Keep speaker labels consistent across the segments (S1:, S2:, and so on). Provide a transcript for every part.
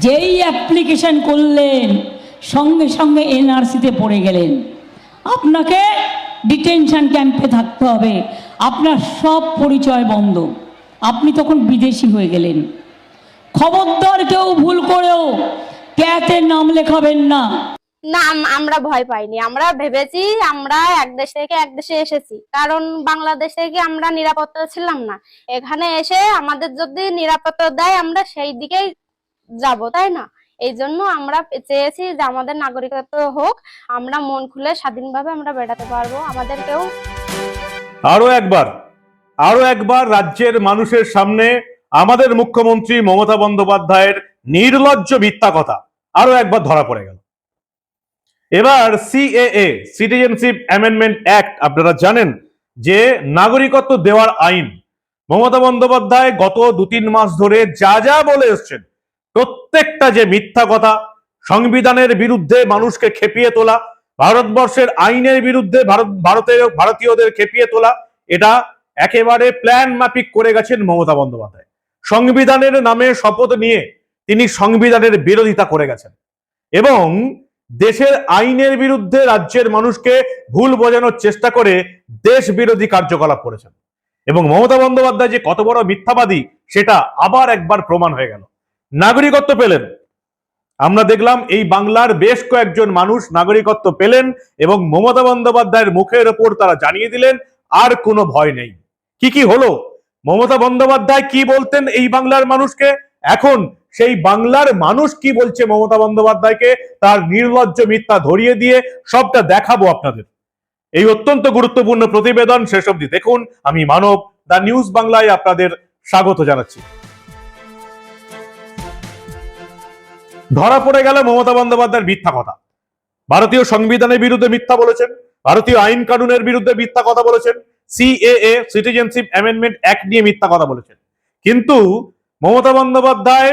S1: যেই অ্যাপ্লিকেশন করলেন, সঙ্গে সঙ্গে এনআরসিতে পড়ে গেলেন। আপনাকে ডিটেনশন ক্যাম্পে থাকতে হবে। আপনার সব পরিচয় বন্ধ। আপনি তখন বিদেশি হয়ে গেলেন। খবরদার কেউ ভুল করেও ক্যাতে নাম লেখাবেন না।
S2: না, আমরা ভয় পাইনি। আমরা ভেবেছি আমরা এক দেশ থেকে এক দেশে এসেছি। কারণ বাংলাদেশ থেকে আমরা নিরাপত্তা ছিলাম না। এখানে এসে আমাদের যদি নিরাপত্তা দেয়, আমরা সেই দিকেই যাব, তাই না? এই জন্য আমরা চেয়েছি যে আমাদের নাগরিকত্ব হোক, আমরা মন খুলে স্বাধীনভাবে আমরা বেড়াতে পারব আমাদের কেউ
S3: আরও একবার আরও একবার রাজ্যের মানুষের সামনে আমাদের মুখ্যমন্ত্রী মমতা বন্দ্যোপাধ্যায়ের নির্লজ্জ মিথ্যা কথা আরও একবার ধরা পড়ে গেল। এবার সিএএ, সিটিজেনশিপ অ্যামেন্ডমেন্ট অ্যাক্ট, আপনারা জানেন যে নাগরিকত্ব দেওয়ার আইন মমতা বন্দ্যোপাধ্যায় গত দু তিন মাস ধরে যা যা বলে এসছেন প্রত্যেকটা যে মিথ্যা কথা সংবিধানের বিরুদ্ধে মানুষকে খেপিয়ে তোলা, ভারতবর্ষের আইনের বিরুদ্ধে ভারত, ভারতের, ভারতীয়দের খেপিয়ে তোলা, এটা একেবারে প্ল্যান মাফিক করে গেছেন মমতা বন্দ্যোপাধ্যায়। সংবিধানের নামে শপথ নিয়ে তিনি সংবিধানের বিরোধিতা করে গেছেন। এবং দেশের আইনের বিরুদ্ধে রাজ্যের মানুষকে ভুল বোঝানোর চেষ্টা করে দেশ বিরোধী কার্যকলাপ করেছেন। এবং মমতা বন্দ্যোপাধ্যায় যে কত বড় মিথ্যাবাদী, সেটা আবার একবার প্রমাণ হয়ে গেল। নাগরিকত্ব পেলেন। আমরা দেখলাম এই বাংলার বেশ কয়েকজন মানুষ নাগরিকত্ব পেলেন এবং মমতা বন্দ্যোপাধ্যায়ের মুখের ওপর তারা জানিয়ে দিলেন, আর কোনো ভয় নেই। কি কি হলো? মমতা বন্দ্যোপাধ্যায় কি বলতেন এই বাংলার মানুষকে? এখন সেই বাংলার মানুষ কি বলছে মমতা বন্দ্যোপাধ্যায়কে? তার নির্লজ্জ মিথ্যা ধরিয়ে দিয়ে সবটা দেখাবো আপনাদের। এই অত্যন্ত গুরুত্বপূর্ণ প্রতিবেদন শেষ অবধি দেখুন। আমি মানব দা নিউজ বাংলায় আপনাদের স্বাগত জানাচ্ছি। ধরা পড়ে গেল মমতা বন্দ্যোপাধ্যায়ের মিথ্যা কথা। ভারতীয় সংবিধানের বিরুদ্ধে মিথ্যা বলেছেন, ভারতীয় আইন কানুনের বিরুদ্ধে মিথ্যা কথা বলেছেন সিএএ সিটিজেনশিপ অ্যামেন্ডমেন্ট অ্যাক্ট নিয়ে মিথ্যা কথা বলেছেন। কিন্তু মমতা বন্দ্যোপাধ্যায়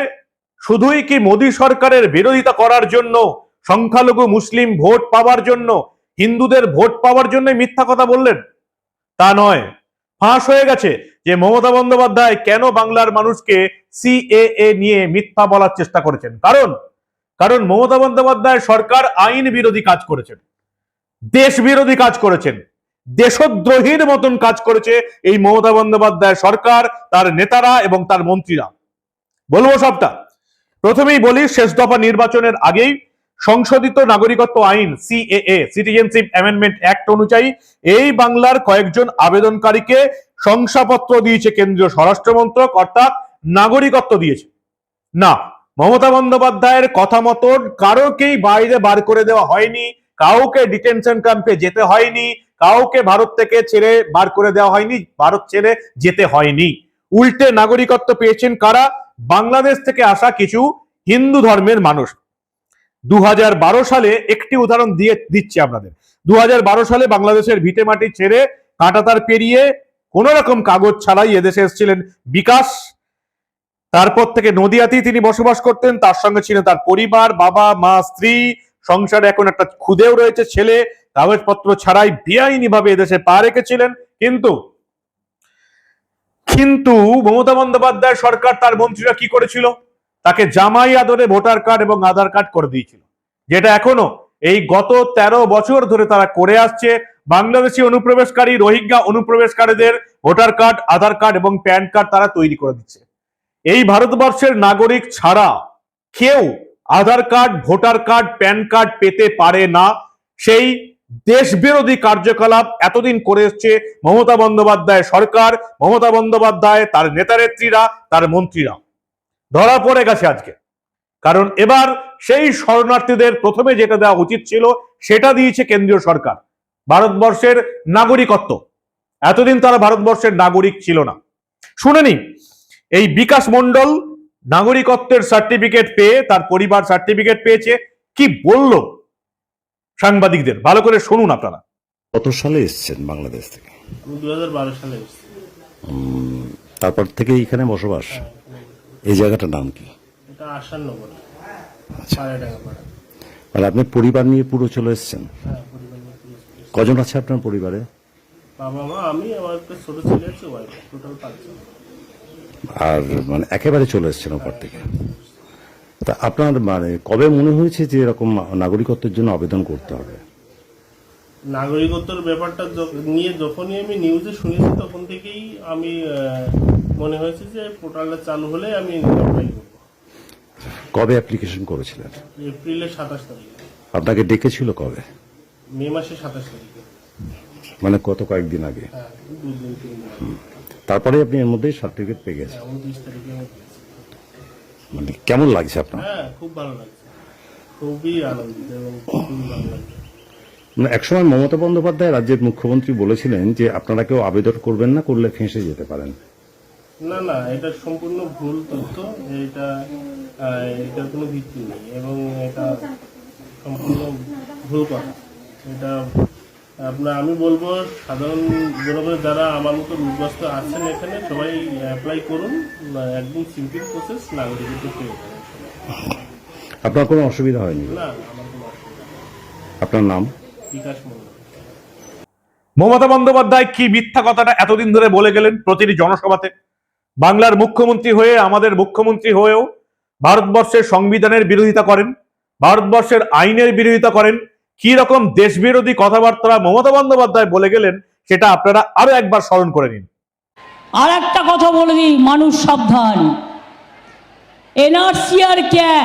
S3: শুধুই কি মোদী সরকারের বিরোধিতা করার জন্য, সংখ্যালঘু মুসলিম ভোট পাওয়ার জন্য, হিন্দুদের ভোট পাওয়ার জন্য মিথ্যা কথা বললেন? তা নয়। ফাঁস হয়ে গেছে যে মমতা বন্দ্যোপাধ্যায় কেন বাংলার মানুষকে সিএএ নিয়ে মিথ্যা বলার চেষ্টা করেছেন। কারণ কারণ মমতা বন্দ্যোপাধ্যায় সরকার আইন বিরোধী কাজ করেছেন। দেশ বিরোধী কাজ করেছেন। দেশদ্রোহীর মতন কাজ করেছে এই মমতা বন্দ্যোপাধ্যায় সরকার, তার নেতারা এবং তার মন্ত্রীরা। বলব সবটা। প্রথমেই বলি, শেষ দফা নির্বাচনের আগেই সংশোধিত নাগরিকত্ব আইন সিএএ সিটিজেনশিপ অ্যামেন্ডমেন্ট অ্যাক্ট অনুযায়ী এই বাংলার কয়েকজন আবেদনকারীকে শংসাপত্র দিয়েছে কেন্দ্রীয় স্বরাষ্ট্র মন্ত্রক অর্থাৎ নাগরিকত্ব দিয়েছে। না, মমতা বন্দ্যোপাধ্যায়ের কথা মতন কারোকেই বাইরে বার করে দেওয়া হয়নি, কাউকে ডিটেনশন ক্যাম্পে যেতে হয়নি, কাউকে ভারত থেকে ছেড়ে বার করে দেওয়া হয়নি, ভারত ছেড়ে যেতে হয়নি। উল্টে নাগরিকত্ব পেয়েছেন কারা? বাংলাদেশ থেকে আসা কিছু হিন্দু ধর্মের মানুষ। দু হাজার বারো সালে একটি উদাহরণ দিয়ে দিচ্ছি আপনাদের। দু হাজার বারো সালে বাংলাদেশের ভিটে মাটি ছেড়ে কাঁটাতার পেরিয়ে কোন রকম কাগজ ছাড়াই এদেশে এসেছিলেন বিকাশ তারপর থেকে নদিয়াতেই তিনি বসবাস করতেন। তার সঙ্গে ছিলেন তার পরিবার, বাবা, মা, স্ত্রী। সংসারে এখন একটা খুদেও রয়েছে ছেলে। কাগজপত্র ছাড়াই বেআইনি ভাবে এদেশে পা রেখেছিলেন। কিন্তু কিন্তু মমতা বন্দ্যোপাধ্যায় সরকার তার মন্ত্রীরা কি করেছিল? তাকে জামাই আদরে ভোটার কার্ড এবং আধার কার্ড করে দিয়েছিল। যেটা এখনও এই গত ১৩ বছর ধরে তারা করে আসছে। বাংলাদেশি অনুপ্রবেশকারী, রোহিঙ্গা অনুপ্রবেশকারীদের ভোটার কার্ড, আধার কার্ড এবং প্যান কার্ড তারা তৈরি করে দিচ্ছে। এই ভারতবর্ষের নাগরিক ছাড়া কেউ Aadhaar card, voter card, PAN card পেতে পারে না। সেই দেশ বিরোধী কার্যকলাপ এতদিন করে এসছে মমতা বন্দ্যোপাধ্যায় সরকার। মমতা বন্দ্যোপাধ্যায় তার নেতানেত্রীরা, তার মন্ত্রীরা। ধরা পড়ে গেছে আজকে। কারণ এবার সেই শরণার্থীদের প্রথমে যেটা দেওয়া উচিত ছিল, সেটা দিয়েছে কেন্দ্রীয় সরকার। ভারতবর্ষের নাগরিকত্ব। এতদিন তারা ভারতবর্ষের নাগরিক ছিল না। শুনেনি এই বিকাশ মন্ডল নাগরিকত্বের সার্টিফিকেট পেয়ে তার পরিবার সার্টিফিকেট পেয়েছে। কি বলল সাংবাদিকদের? ভালো করে শুনুন আপনারা।
S4: কত সালে এসেছেন বাংলাদেশ থেকে?
S5: দু সালে
S4: তারপর থেকে এখানে বসবাস? এই জায়গাটার নাম কি?
S5: এটা
S4: আচ্ছা। মানে আপনি পরিবার নিয়ে পুরো চলে এসেছেন?
S5: হ্যাঁ।
S4: কজন আছে আপনার পরিবারে?
S5: বাবা মা আমি আমার একটা ছোট ছেলে আছে ওয়াইফ টোটাল পাঁচজন।
S4: আর মানে একেবারে চলে এসেছেন ওপর থেকে। তা আপনার মানে কবে মনে হয়েছে যে এরকম নাগরিকত্বের জন্য আবেদন করতে হবে?
S5: নাগরিকত্বের ব্যাপারটা নিয়ে যখনই আমি নিউজে শুনেছি তখন থেকেই আমি মনে হয়েছে যে পোর্টালটা চালু হলে আমি অ্যাপ্লাই করব।
S4: কবে অ্যাপ্লিকেশন করেছিলেন?
S5: এপ্রিলের সাতাশ তারিখে।
S4: আপনাকে ডেকেছিল কবে?
S5: মে মাসের সাতাশ তারিখে।
S4: মানে গত কয়েকদিন আগে?
S5: হ্যাঁ দুদিন তিন
S4: তারপরে আপনি এর মধ্যেই সার্টিফিকেট পেয়ে গেছেন।
S5: পেয়েছি।
S4: মানে কেমন লাগছে আপনার?
S5: হ্যাঁ খুব ভালো লাগছে। খুবই আনন্দিত এবং খুবই ভালো লাগছে।
S4: মানে একসময় মমতা বন্দ্যোপাধ্যায় রাজ্যের মুখ্যমন্ত্রী বলেছিলেন যে আপনারা কেউ আবেদন করবেন না করলে ফেঁসে যেতে পারেন।
S5: না না এটা সম্পূর্ণ ভুল তথ্য। এটা এটার কোনো ভিত্তি নেই এবং এটা সম্পূর্ণ ভুল কথা। এটা আপনার আমি বলব সাধারণ জনগণের যারা আমার মতো রূপগ্রস্ত আছেন এখানে সবাই অ্যাপ্লাই করুন। একদম সিম্পল প্রসেস নাগরিকত্ব পেয়ে
S4: আপনার কোনো অসুবিধা হয়নি?
S5: না।
S4: আপনার নাম?
S5: বিকাশ মন্ডল
S3: মমতা বন্দ্যোপাধ্যায় কি মিথ্যা কথাটা এতদিন ধরে বলে গেলেন প্রতিটি জনসভাতে? বাংলার মুখ্যমন্ত্রী হয়ে আমাদের মুখ্যমন্ত্রী হয়েও ভারতবর্ষের সংবিধানের বিরোধিতা করেন ভারতবর্ষের আইনের বিরোধিতা করেন কি রকম দেশবিরোধী কথাবার্তা মমতা বন্দ্যোপাধ্যায় বলে গেলেন সেটা আপনারা আরও একবার স্মরণ করে নিন।
S1: আর একটা কথা বলে দিই, মানুষ সাবধান। এনআরসি আর ক্যা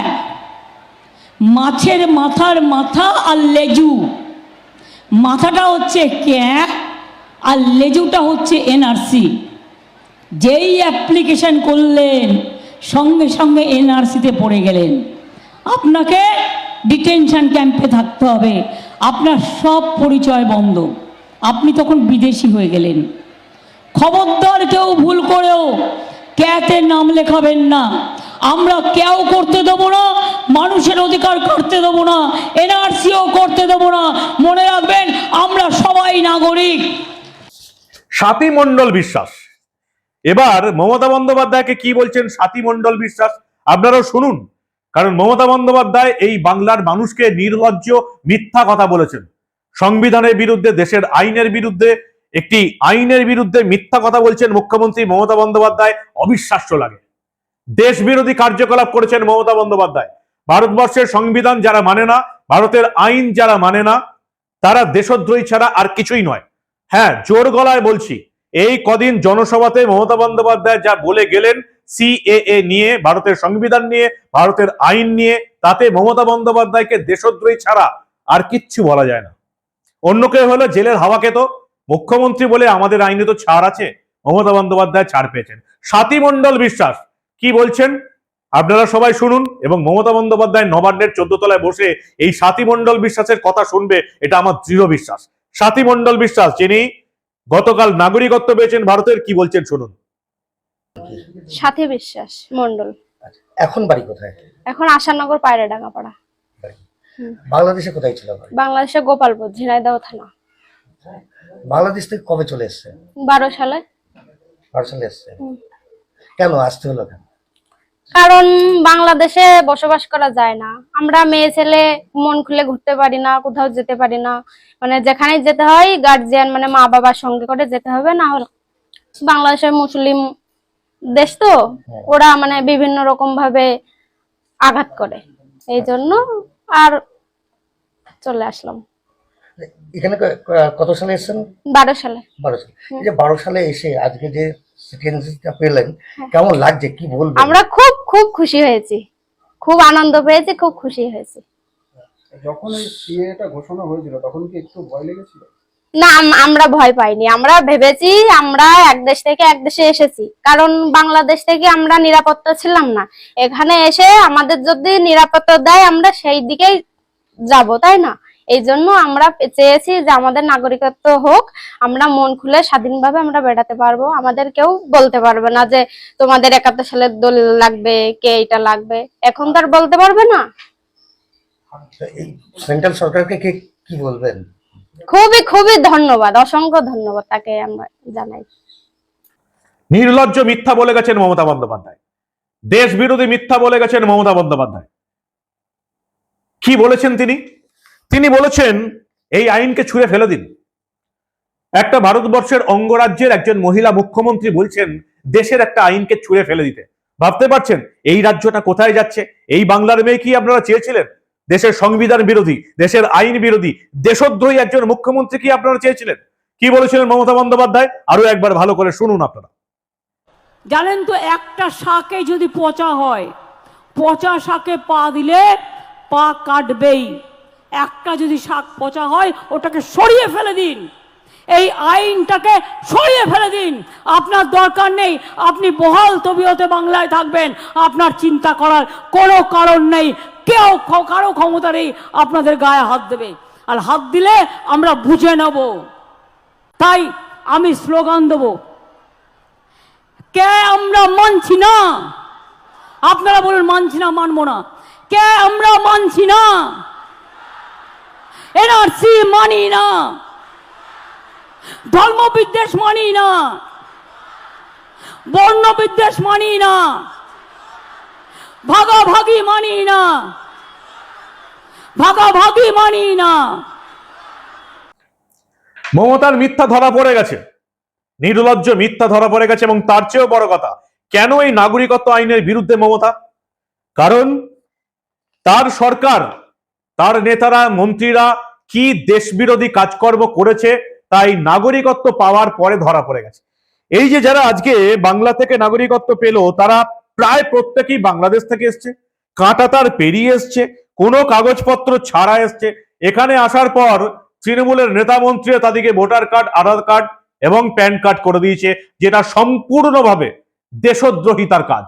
S1: মাছের মাথার মাথা আর লেজু। মাথাটা হচ্ছে ক্যা আর লেজুটা হচ্ছে এনআরসি। যেই অ্যাপ্লিকেশন করলেন, সঙ্গে সঙ্গে এনআরসিতে পড়ে গেলেন। আপনাকে ডিটেনশন ক্যাম্পে থাকতে হবে। আপনার সব পরিচয় বন্ধ। আপনি তখন বিদেশি হয়ে গেলেন। খবরদার কেউ ভুল করেও ক্যাতে নাম লেখাবেন না। আমরা কেউ করতে দেবো না, মানুষের অধিকার করতে দেবো না, এনআরসিও করতে দেবো না। মনে রাখবেন, আমরা সবাই নাগরিক।
S3: স্বাতী মণ্ডল বিশ্বাস। এবার মমতা বন্দ্যোপাধ্যায়কে কি বলছেন স্বাতী মণ্ডল বিশ্বাস? আপনারাও শুনুন। কারণ মমতা বন্দ্যোপাধ্যায় এই বাংলার মানুষকে নির্লজ্জ, মিথ্যা কথা বলেছেন। সংবিধানের বিরুদ্ধে, দেশের আইনের বিরুদ্ধে, একটি আইনের বিরুদ্ধে মিথ্যা কথা বলছেন মুখ্যমন্ত্রী মমতা বন্দ্যোপাধ্যায়, অবিশ্বাস্য লাগে। দেশ বিরোধী কার্যকলাপ করেছেন মমতা বন্দ্যোপাধ্যায়। ভারতবর্ষের সংবিধান যারা মানে না, ভারতের আইন যারা মানে না, তারা দেশদ্রোহী ছাড়া আর কিছুই নয়। হ্যাঁ জোর গলায় বলছি, এই কদিন জনসভাতে মমতা বন্দ্যোপাধ্যায় যা বলে গেলেন সিএএ নিয়ে, ভারতের সংবিধান নিয়ে, ভারতের আইন নিয়ে, তাতে মমতা বন্দ্যোপাধ্যায়কে দেশদ্রোহী ছাড়া আর কিচ্ছু বলা যায় না। অন্য কেউ হলো জেলের হাওয়া খেত। মুখ্যমন্ত্রী বলে আমাদের আইনে তো ছাড় আছে, মমতা বন্দ্যোপাধ্যায় ছাড় পেয়েছেন। স্বাতী মণ্ডল বিশ্বাস, কি বলছেন? আপনারা সবাই শুনুন এবং মমতা বন্দ্যোপাধ্যায় নবান্নের চোদ্দ তলায় বসে এই স্বাতী মণ্ডল বিশ্বাসের কথা শুনবে, এটা আমার দৃঢ় বিশ্বাস। স্বাতী মণ্ডল বিশ্বাস, যিনি গতকাল নাগরিকত্ব পেয়েছেন ভারতের, কি বলছেন শুনুন।
S2: সাথী বিশ্বাস মন্ডল
S6: এখন বাড়ি কোথায়?
S2: এখন আশানগর পায়রা ডাঙ্গাপাড়া।
S6: বাংলাদেশে কোথায় ছিল বাড়ি?
S2: বাংলাদেশের গোপালপুর ঝিনাইদহ থানা।
S6: বাংলাদেশ থেকে কবে চলে এসছে?
S2: বারো সালে।
S6: বারো সালে এসছে? কেন আসতে হলো কেন?
S2: কারণ বাংলাদেশে বসবাস করা যায় না। আমরা মেয়ে ছেলে মন খুলে ঘুরতে পারি না কোথাও যেতে পারি না। মানে যেখানে যেতে হয় গার্জিয়ান মানে মা বাবার সঙ্গে করে যেতে হবে না হলে বাংলাদেশের মুসলিম দেশ তো ওরা মানে বিভিন্ন রকম ভাবে আঘাত করে। এই জন্য আর চলে আসলাম।
S6: এখানে কত সালে এসেছেন?
S2: বারো সালে।
S6: বারো সালে। এই যে বারো সালে এসে আজকে যে পেলেন কেমন লাগছে? কি বলবেন?
S2: আমরা খুব খুব খুশি হয়েছি। খুব আনন্দ পেয়েছি খুব খুশি হয়েছি।
S7: যখন এই সিএটা ঘোষণা হয়েছিল তখন কি একটু ভয় লেগেছিল?
S2: না আমরা ভয় পাইনি। আমরা ভেবেছি আমরা এক দেশ থেকে এক দেশে এসেছি। কারণ বাংলাদেশ থেকে আমরা নিরাপত্তা ছিলাম না। এখানে এসে আমাদের যদি নিরাপত্তা দেয়, আমরা সেই দিকেই যাব, তাই না? এই জন্য আমরা চেয়েছি যে আমাদের নাগরিকত্ব হোক, আমরা মন খুলে স্বাধীনভাবে আমরা বেড়াতে পারব। আমাদের কেউ বলতে পারবে না যে তোমাদের একাত্তর সালের দলিল লাগবে, কে এটা লাগবে। এখন তো আর বলতে পারবে না।
S6: সেন্ট্রাল সরকারকে কি বলবেন?
S2: খুবই খুবই ধন্যবাদ, অসংখ্য ধন্যবাদ তাকে আমরা জানাই।
S3: নির্লজ্জ মিথ্যা বলে গেছেন মমতা বন্দ্যোপাধ্যায়। দেশ বিরোধী মিথ্যা বলে গেছেন মমতা বন্দ্যোপাধ্যায়। কি বলেছেন তিনি? তিনি বলেছেন, এই আইনকে ছুঁড়ে ফেলে দিন। একটা ভারতবর্ষের অঙ্গরাজ্যের একজন মহিলা মুখ্যমন্ত্রী বলছেন, দেশের একটা আইনকে ছুঁড়ে ফেলে দিতে। ভাবতে পারছেন, এই রাজ্যটা কোথায় যাচ্ছে? এই বাংলার মেয়ে কি আপনারা চেয়েছিলেন? দেশের সংবিধান বিরোধী, দেশের আইন বিরোধী, দেশদ্রোহী একজন মুখ্যমন্ত্রী কি আপনারা চেয়েছিলেন? কি বলেছিলেন মমতা বন্দ্যোপাধ্যায়? আরও একবার ভালো করে শুনুন আপনারা।
S1: জানেন তো, একটা শাকে যদি পচা হয়, পচা শাকে পা দিলে পা কাটবেই। একটা যদি শাক পচা হয়, ওটাকে সরিয়ে ফেলে দিন। এই আইনটাকে সরিয়ে ফেলে দিন। আপনার দরকার নেই, আপনি বহাল তবিয়তে বাংলায় থাকবেন। আপনার চিন্তা করার কোনো কারণ নেই। কেউ কারও ক্ষমতা নেই, আপনাদের গায়ে হাত দেবে। আর হাত দিলে আমরা বুঝে নেব। তাই আমি স্লোগান দেবো। কে আমরা মানছি না? আপনারা বলুন, মানছি না, মানবো না। কে আমরা মানছি না? এনআরসি মানি না। ধর্মবিদ্বেষ মানি না। বর্ণবিদ্বেষ মানি না। ভাগাভাগি মানি না। ভাগাভাগি মানি না।
S3: মমতার মিথ্যা ধরা পড়ে গেছে। নির্লজ্জ মিথ্যা ধরা পড়ে গেছে এবং তার চেয়েও বড় কথা, কেন এই নাগরিকত্ব আইনের বিরুদ্ধে মমতা? কারণ তার সরকার, তার নেতারা, মন্ত্রীরা কি দেশবিরোধী কাজকর্ম করেছে, তাই নাগরিকত্ব পাওয়ার পরে ধরা পড়ে গেছে। এই যে যারা আজকে বাংলা থেকে নাগরিকত্ব পেল, তারা প্রায় প্রত্যেকেই বাংলাদেশ থেকে এসছে। কাঁটা তার পেরিয়ে এসছে, কোনো কাগজপত্র ছাড়া এসছে। এখানে আসার পর তৃণমূলের নেতা মন্ত্রীরা তাদেরকে ভোটার কার্ড, আধার কার্ড এবং প্যান কার্ড করে দিয়েছে, যেটা সম্পূর্ণভাবে দেশদ্রোহিতার কাজ।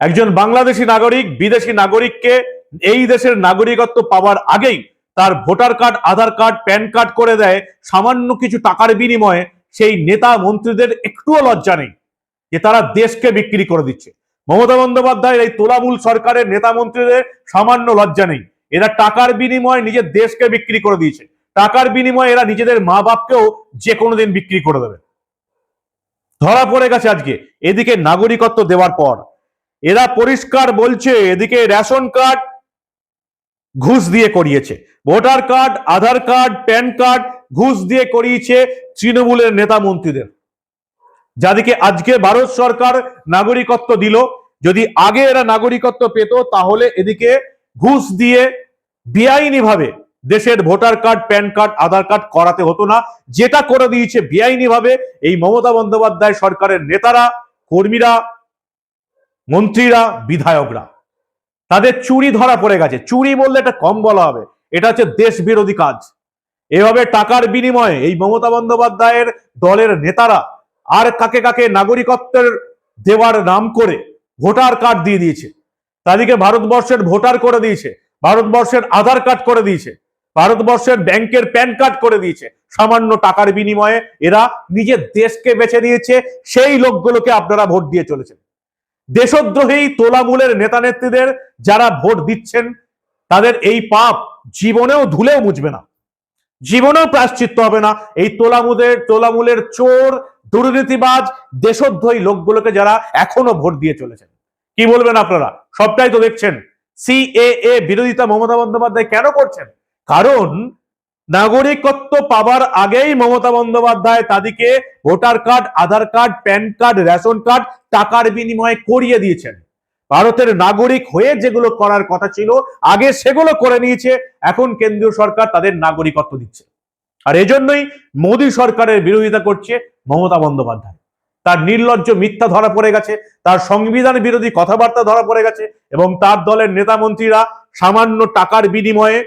S3: একজন বাংলাদেশি নাগরিক, বিদেশি নাগরিককে এই দেশের নাগরিকত্ব পাওয়ার আগেই তার voter card, Aadhaar card, PAN card করে দেয়। সামান্য কিছু টাকার বিনিময়ে সেই নেতা মন্ত্রীদের একটুও লজ্জা নেই। যে তারা দেশকে বিক্রি করে দিচ্ছে। মমতা বন্দ্যোপাধ্যায়ের এই তোলামূল সরকারের নেতা মন্ত্রীদের সামান্য লজ্জা নেই। এরা টাকার বিনিময়ে নিজের দেশকে বিক্রি করে দিয়েছে। টাকার বিনিময়ে এরা নিজেদের মা বাপকেও যে কোনো দিন বিক্রি করে দেবে। ধরা পড়ে গেছে আজকে। এদিকে নাগরিকত্ব দেওয়ার পর এরা পরিষ্কার বলছে, এদিকে রেশন কার্ড ঘুষ দিয়ে করিয়েছে। Voter card, Aadhaar card, PAN card ঘুষ দিয়ে করিয়েছে তৃণমূলের নেতা মন্ত্রীদের। যাদেরকে আজকে ভারত সরকার নাগরিকত্ব দিল, যদি আগে এরা নাগরিকত্ব পেত, তাহলে এদিকে ঘুষ দিয়ে বেআইনি ভাবে দেশের voter card, PAN card, Aadhaar card করাতে হতো না। যেটা করে দিয়েছে বেআইনি ভাবে এই মমতা বন্দ্যোপাধ্যায় সরকারের নেতারা, কর্মীরা, মন্ত্রীরা, বিধায়করা। তাদের চুরি ধরা পড়ে গেছে। চুরি বললে এটা কম বলা হবে। এটা হচ্ছে দেশ বিরোধী কাজ। এভাবে টাকার বিনিময়ে এই মমতা বন্দ্যোপাধ্যায়ের দলের নেতারা আর কাকে কাকে নাগরিকত্বের দেওয়ার নাম করে ভোটার কার্ড দিয়ে দিয়েছে। তাদেরকে ভারতবর্ষের ভোটার করে দিয়েছে, ভারতবর্ষের আধার কার্ড করে দিয়েছে, ভারতবর্ষের ব্যাংকের প্যান কার্ড করে দিয়েছে। সামান্য টাকার বিনিময়ে এরা নিজের দেশকে বেছে নিয়েছে, সেই লোকগুলোকে আপনারা ভোট দিয়ে চলেছেন। দেশদ্রোহী তোলামূলের নেতা নেত্রীদের যারা ভোট দিচ্ছেন, তাদের এই পাপ জীবনেও ধুলেও মুছবে না। জীবনেও প্রায়শ্চিত্ত হবে না। এই তোলামুদের তোলামূলের চোর দুর্নীতিবাজ, দেশদ্রোহী লোকগুলোকে যারা এখনও ভোট দিয়ে চলেছেন। কি বলবেন আপনারা? সবটাই তো দেখছেন। সিএএ, বিরোধিতা মমতা বন্দ্যোপাধ্যায় কেন করছেন? কারণ নাগরিকত্ব পাওয়ার আগেই মমতা বন্দ্যোপাধ্যায় তাদেরকে voter card, Aadhaar card, PAN card, ration card টাকার বিনিময়ে করিয়ে দিয়েছেন। ভারতের নাগরিক হয়ে যেগুলো করার কথা ছিল, আগে সেগুলো করে নিয়েছে। এখন কেন্দ্রীয় সরকার তাদের নাগরিকত্ব দিচ্ছে। আর এজন্যই মোদী সরকারের বিরোধিতা করছে মমতা বন্দ্যোপাধ্যায়। তার নির্লজ্জ মিথ্যা ধরা পড়ে গেছে, তার সংবিধান বিরোধী কথাবার্তা ধরা পড়ে গেছে এবং তার দলের নেতা মন্ত্রীরা সামান্য টাকার বিনিময়ে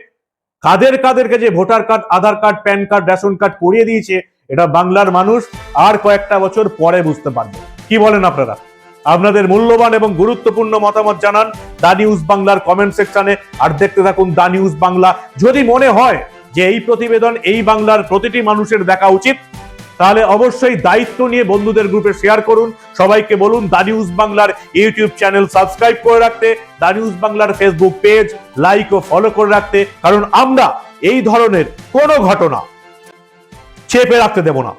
S3: কাদের কাদেরকে যে voter card, Aadhaar card, PAN card, ration card করিয়ে দিয়েছে, এটা বাংলার মানুষ আর কয়েকটা বছর পরে বুঝতে পারবে। কি বলেন আপনারা? আপনাদের মূল্যবান এবং গুরুত্বপূর্ণ মতামত জানান দা নিউজ বাংলার কমেন্ট সেকশনে, আর দেখতে থাকুন দা নিউজ বাংলা। যদি মনে হয় যে এই প্রতিবেদন, এই বাংলার প্রতিটি মানুষের দেখা উচিত। তাহলে অবশ্যই দায়িত্ব নিয়ে বন্ধুদের গ্রুপে শেয়ার করুন। সবাইকে বলুন, দা নিউজ বাংলার ইউটিউব চ্যানেল সাবস্ক্রাইব করে রাখতে, দা নিউজ বাংলার ফেসবুক পেজ লাইক ও ফলো করে রাখতে, কারণ আমরা এই ধরনের কোনো ঘটনা চেপে রাখতে দেব না।